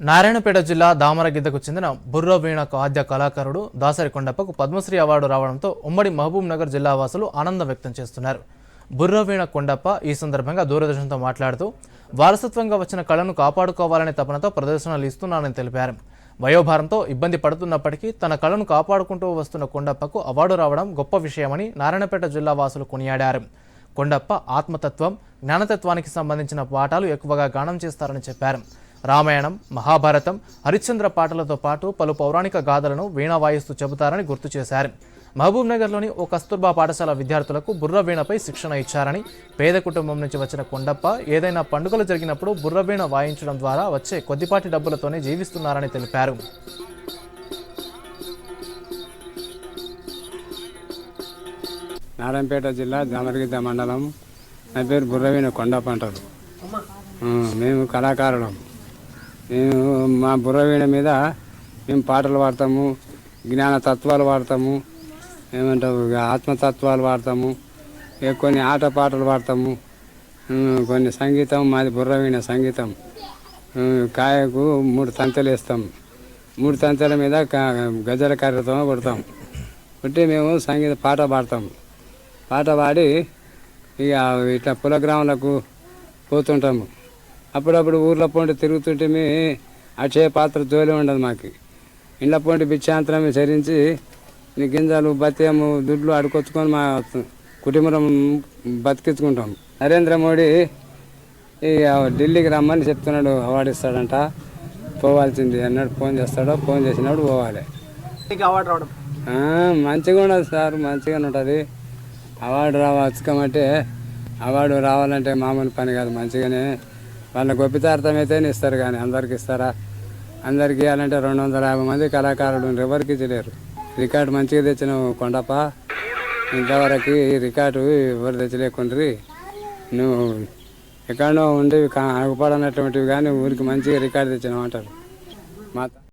నారాయణపేట జిల్లా దామరగిద్దకు చెందిన బుర్ర ఆద్య కళాకారుడు దాసరి కొండప్పకు పద్మశ్రీ అవార్డు రావడంతో ఉమ్మడి మహబూబ్ నగర్ జిల్లా వాసులు ఆనందం వ్యక్తం చేస్తున్నారు. బుర్ర వీణ కొండప్ప ఈ సందర్భంగా దూరదర్శన్తో మాట్లాడుతూ వారసత్వంగా వచ్చిన కళను కాపాడుకోవాలనే తపనతో ప్రదర్శనలు ఇస్తున్నానని తెలిపారు. వయోభారంతో ఇబ్బంది పడుతున్నప్పటికీ తన కళను కాపాడుకుంటూ వస్తున్న కొండప్పకు అవార్డు రావడం గొప్ప విషయమని నారాయణపేట జిల్లా వాసులు కొనియాడారు. కొండప్ప ఆత్మతత్వం జ్ఞానతత్వానికి సంబంధించిన పాఠాలు ఎక్కువగా గానం చేస్తారని చెప్పారు. రామాయణం మహాభారతం హరిశ్చంద్ర పాటలతో పాటు పలు పౌరాణిక గాథలను వీణ వాయిస్తూ చెబుతారని గుర్తు చేశారు. మహబూబ్ నగర్లోని ఓ కస్తూర్బా పాఠశాల విద్యార్థులకు బుర్ర వీణపై శిక్షణ ఇచ్చారని పేద కుటుంబం నుంచి వచ్చిన కొండప్ప ఏదైనా పండుగలు జరిగినప్పుడు బుర్ర వీణ వాయించడం ద్వారా వచ్చే కొద్దిపాటి డబ్బులతోనే జీవిస్తున్నారని తెలిపారు. నారాయణపేట జిల్లా జామరగిద్ద మండలం. నా పేరు బుర్రవీణ కొండప్ప అంటారు. మేము కళాకారులం. మేము మా బుర్రవీణ మీద మేము పాటలు పాడతాము జ్ఞాన తత్వాలు పాడతాము ఏమంటారు ఆత్మతత్వాలు పాడతాము కొన్ని ఆట పాటలు పాడతాము కొన్ని సంగీతం మాది బుర్రవీణ సంగీతం. కాయకు మూడు తంతెలు వేస్తాం. మూడు తంతెల మీద గజల కార్యక్రమం కొడతాం కొట్టి మేము సంగీత పాట పాడతాం. పాట పాడి ఇక ఇట్లా కులగ్రామాలకు పోతుంటాము. అప్పుడప్పుడు ఊర్లో పోండి తిరుగుతుంటే అక్షయ పాత్ర జోలి ఉండదు మాకు. ఇండ్ల పోండి బిచ్చాంతరం చరించి ఈ గింజలు బత్యము దుడ్లు అడుకొచ్చుకొని మా కుటుంబం బతికించుకుంటాం. నరేంద్ర మోడీ ఇక ఢిల్లీకి రమ్మని చెప్తున్నాడు అవార్డు ఇస్తాడంట. పోవాల్సింది అన్నాడు ఫోన్ చేస్తాడో ఫోన్ చేసినప్పుడు పోవాలి. మంచిగా ఉండదు సార్ మంచిగానే ఉంటుంది. అవార్డు రావచ్చుకోమంటే అవార్డు రావాలంటే మామూలు పని కాదు మంచిగానే వాళ్ళ గొప్పితార్థమైతేనే ఇస్తారు కానీ అందరికి ఇస్తారా? అందరికి ఇవ్వాలంటే రెండు వందల యాభై మంది కళాకారులు ఎవరికి ఇచ్చలేరు రికార్డు మంచిగా తెచ్చిన కొండప్ప ఇంతవరకు ఈ రికార్డు ఎవరు తెచ్చలేకుండ్రి. నువ్వు ఎక్కడో ఉండేవి కాగుపడనటువంటివి కానీ ఊరికి మంచిగా రికార్డు తెచ్చినావు అంటారు మా